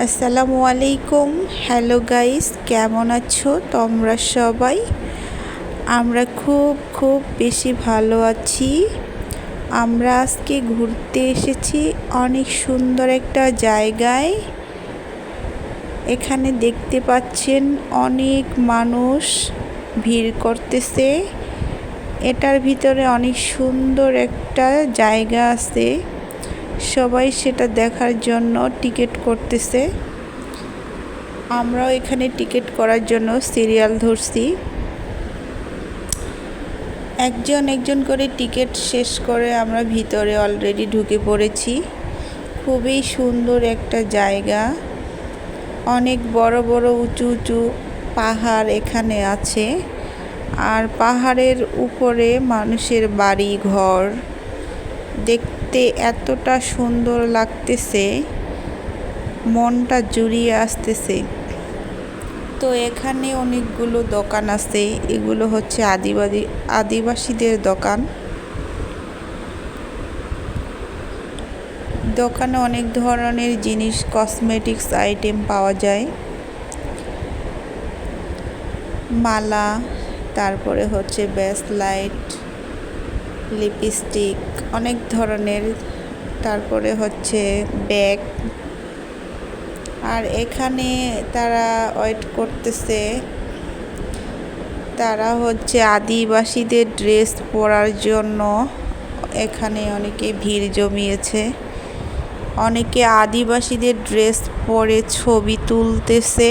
আসসালামু আলাইকুম। Hello guys কেমন আছো? তোমরা সবাই? আমরা খুব খুব বেশি ভালো আছি। আমরা আজকে ঘুরতে এসেছি অনেক সুন্দর একটা জায়গায়। এখানে দেখতে পাচ্ছেন অনেক মানুষ ভিড় করতেছে। এটার ভিতরে অনেক সুন্দর একটা জায়গা আছে। সবাই সেটা দেখার জন্য টিকিট করতেছে। আমরাও এখানে টিকিট করার জন্য সিরিয়াল ধরছি। একজন একজন করে টিকিট শেষ করে আমরা ভিতরে অলরেডি ঢুকে পড়েছি। খুবই সুন্দর একটা জায়গা। অনেক বড় বড় উঁচু উঁচু পাহাড় এখানে আছে। আর পাহাড়ের উপরে মানুষের বাড়ি, ঘর। দেখতে এতটা সুন্দর লাগতেছে, মনটা জুড়িয়ে আসতেছে। তো এখানে অনেকগুলো দোকান আছে, এগুলো হচ্ছে আদিবাদী আদিবাসীদের দোকান। দোকানে অনেক ধরনের জিনিস কসমেটিক্স আইটেম পাওয়া যায়। মালা, তারপরে হচ্ছে লাইট লিপস্টিক, অনেক ধরনের। তারপরে হচ্ছে ব্যাগ। আর এখানে তারা ওয়েট করতেছে। তারা হচ্ছে আদিবাসীদের ড্রেস পরার জন্য এখানে অনেকে ভিড় জমিয়েছে। অনেকে আদিবাসীদের ড্রেস পরে ছবি তুলতেছে।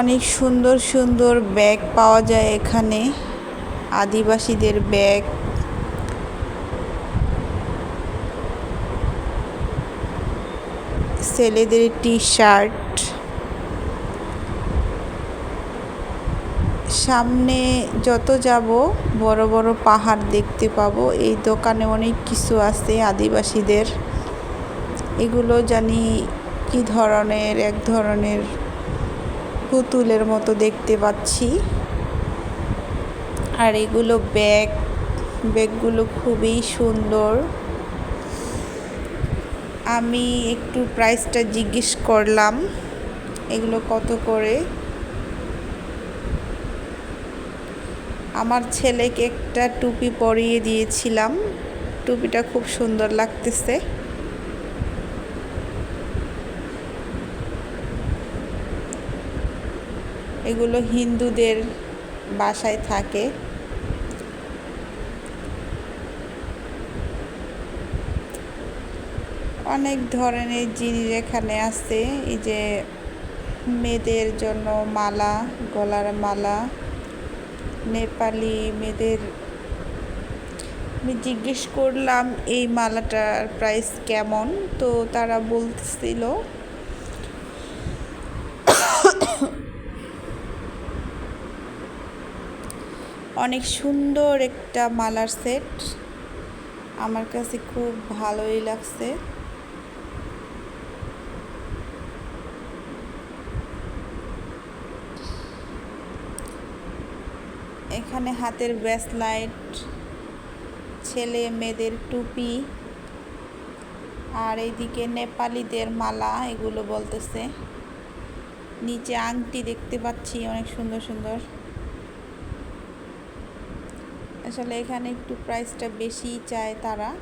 অনেক সুন্দর সুন্দর ব্যাগ পাওয়া যায় এখানে। আদিবাসীদের ব্যাগ। ছেলেদের টি শার্ট সামনে যত যাব, বড় বড় পাহাড় দেখতে পাবো। এই দোকানে অনেক কিছু আছে আদিবাসীদের। এগুলো জানি কি ধরনের, এক ধরনের পুতুলের মতো দেখতে পাচ্ছি। আর এগুলো ব্যাগ, ব্যাগগুলো খুবই সুন্দর। আমি একটু প্রাইসটা জিজ্ঞেস করলাম, এগুলো কত করে? আমার ছেলেকে একটা টুপি পরিয়ে দিয়েছিলাম। টুপিটা খুব সুন্দর লাগতেছে। এগুলো হিন্দুদের বাসায় থাকে। অনেক ধরনের জিনিস এখানে আছে, এই যে মেয়েদের জন্য মালা, গলার মালা, নেপালি মেয়েদের। আমি জিজ্ঞেস করলাম, এই মালাটার প্রাইস কেমন? তো তারা বলতেছিল অনেক সুন্দর একটা মালার সেট। আমার কাছে খুব ভালোই লাগছে। এখানে হাতের ব্রেসলাইট ছেলে মেয়েদের টুপি, আর এইদিকে নেপালিদের মালা, এগুলো বলতেছে। নিচে আংটি দেখতে পাচ্ছি, অনেক সুন্দর সুন্দর। আসলে এখানে একটু প্রাইসটা বেশি চায় তারা।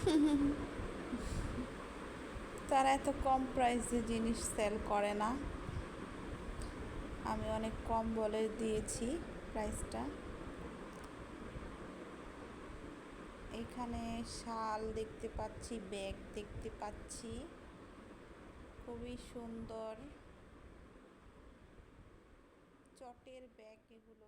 তারা এত কম প্রাইসে জিনিস সেল করে না। আমি অনেক কম বলে দিয়েছি প্রাইসটা এখানে শাল দেখতে পাচ্ছি ব্যাগ দেখতে পাচ্ছি। খুবই সুন্দর। চটের ব্যাগ এগুলো